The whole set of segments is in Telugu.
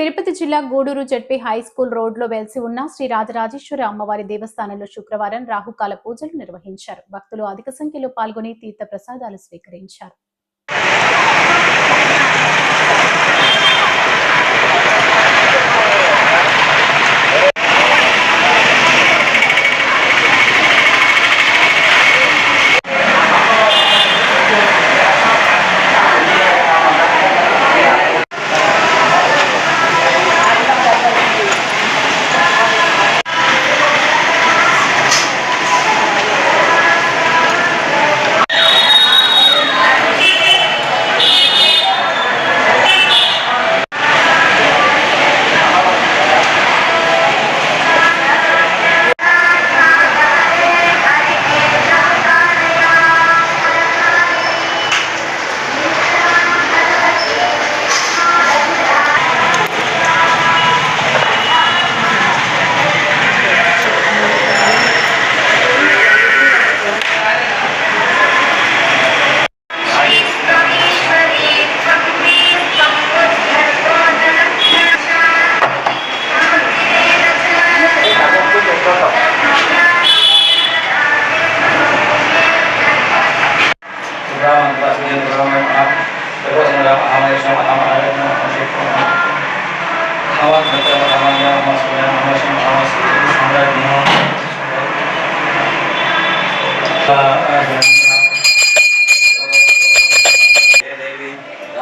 తిరుపతి జిల్లా గూడూరు జడ్పీ హై స్కూల్ రోడ్లో వెలిసి ఉన్న శ్రీ రాజరాజేశ్వరి అమ్మవారి దేవస్థానంలో శుక్రవారం రాహుకాల పూజలు నిర్వహించారు. భక్తులు అధిక సంఖ్యలో పాల్గొని తీర్థ ప్రసాదాలు స్వీకరించారు.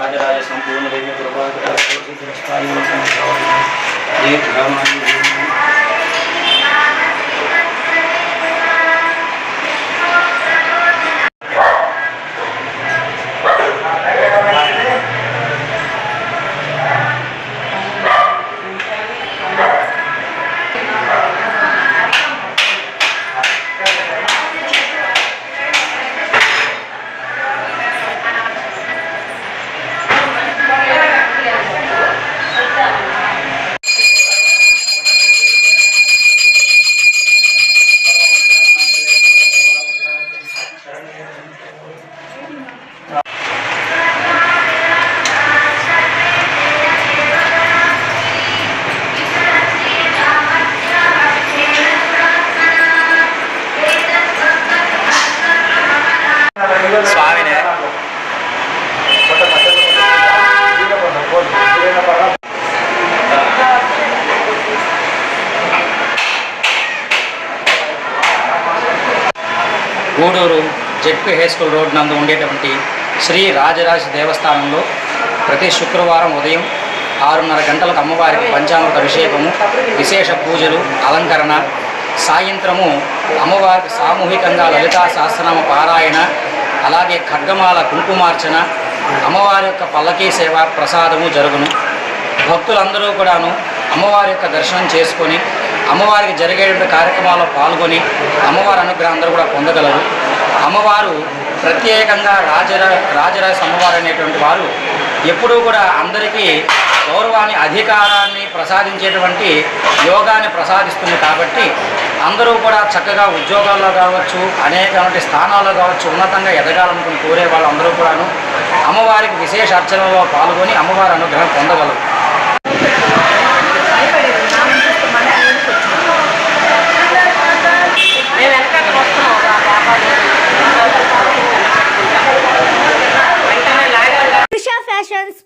Rajaraja Sampoorna Devi Prabhakar Gudur ZP high school road నందు ఉండేటువంటి శ్రీ రాజరాజ దేవస్థానంలో ప్రతి శుక్రవారం ఉదయం ఆరున్నర గంటలకు అమ్మవారికి పంచామృత అభిషేకము విశేష పూజలు అలంకరణ సాయంత్రము అమ్మవారికి సామూహికంగా లలితా సహస్రనామ పారాయణ అలాగే ఖడ్గమాల కుంకుమార్చన అమ్మవారి యొక్క పల్లకీ సేవ ప్రసాదము జరుగును. భక్తులందరూ కూడాను అమ్మవారి యొక్క దర్శనం చేసుకొని అమ్మవారికి జరిగేటువంటి కార్యక్రమాల్లో పాల్గొని అమ్మవారి అనుగ్రహం అందరూ కూడా పొందగలరు. అమ్మవారు ప్రత్యేకంగా రాజర రాజరాజ అమ్మవారు అనేటువంటి వారు ఎప్పుడూ కూడా అందరికీ గౌరవాన్ని అధికారాన్ని ప్రసాదించేటువంటి యోగాన్ని ప్రసాదిస్తుంది కాబట్టి అందరూ కూడా చక్కగా ఉద్యోగాల్లో కావచ్చు అనేకటువంటి స్థానాల్లో కావచ్చు ఉన్నతంగా ఎదగాలనుకుని కోరే వాళ్ళందరూ కూడాను అమ్మవారికి విశేష అర్చనలో పాల్గొని అమ్మవారి అనుగ్రహం పొందగలరు.